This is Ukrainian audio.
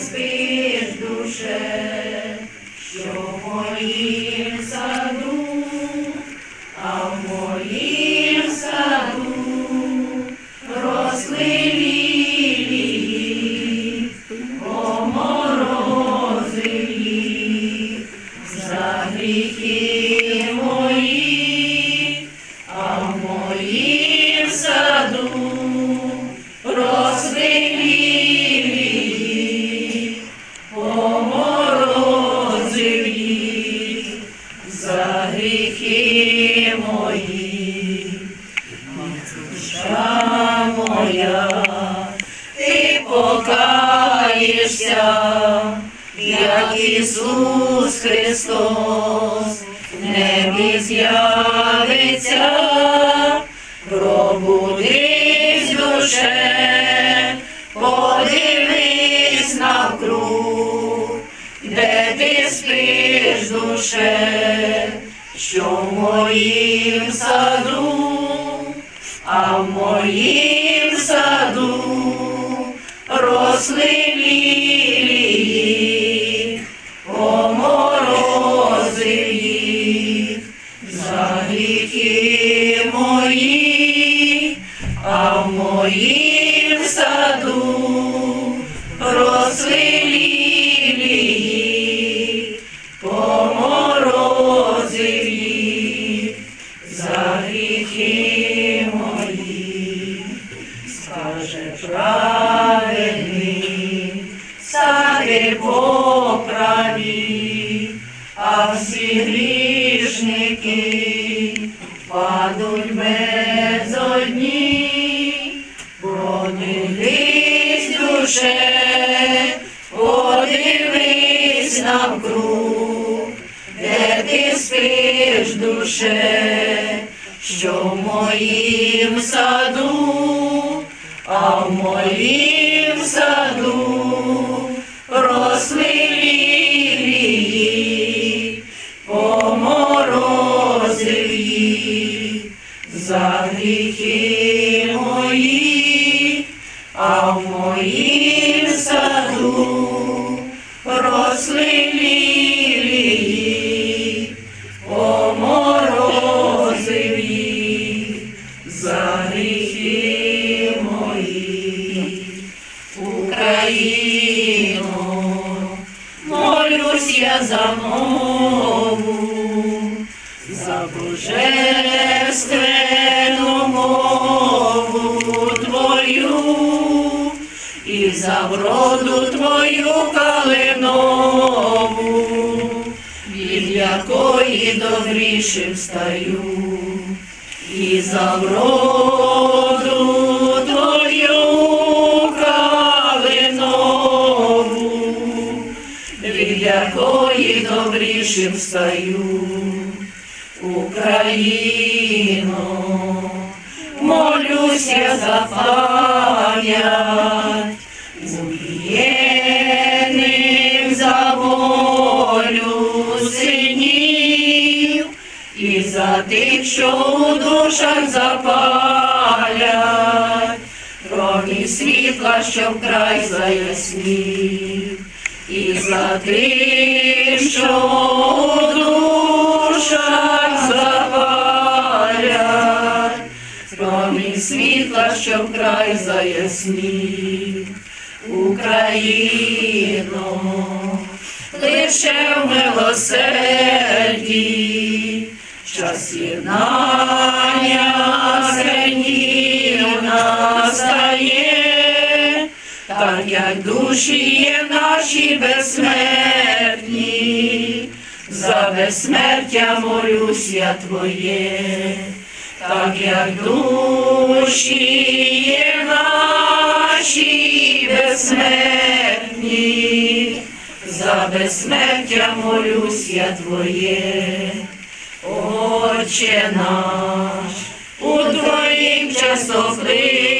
спиш, душе, що в моїм саду, а в моїм саду росли лілії, поморозили за гріхи мої, в моїм саду росли мої. Душа моя, ти покаєшся, як Ісус Христос, небі з'явиться, пробудись душе, подивись навкруг, де ти спиш, душе, що в моїм саду, а в моїм саду росли лілії, поморозив їх за гріхи мої, а в моїм саду росли за гріхи мої, скаже праведний, сади по праві, а всі грішники падуть без одні, подивись душе, подивись навкруг, де ти спиш, душе, що в моїм саду, а в моїм саду росли лілії, поморозив їх за гріхи мої, а в моїм саду росли молюсь я за мову, за божественну мову твою і за вроду твою калинову, від якої добрішим стаю, і за вроду від якої добрішим стаю. Україно, молюся за пам'ять убієних за волю синів і за тих, що у душах запалять, промінь світла, що вкрай заяснів, і за тих, що у душах запалять, промінь світла, що вкрай заяснів. Україно, лише в милосерді, час єднання синів настає, як душі є наші безсмертні, за безсмертя молюсь я Твоє, так як душі є наші безсмертні, за безсмертя молюсь я Твоє, Отче наш, у Твоїм часоплині,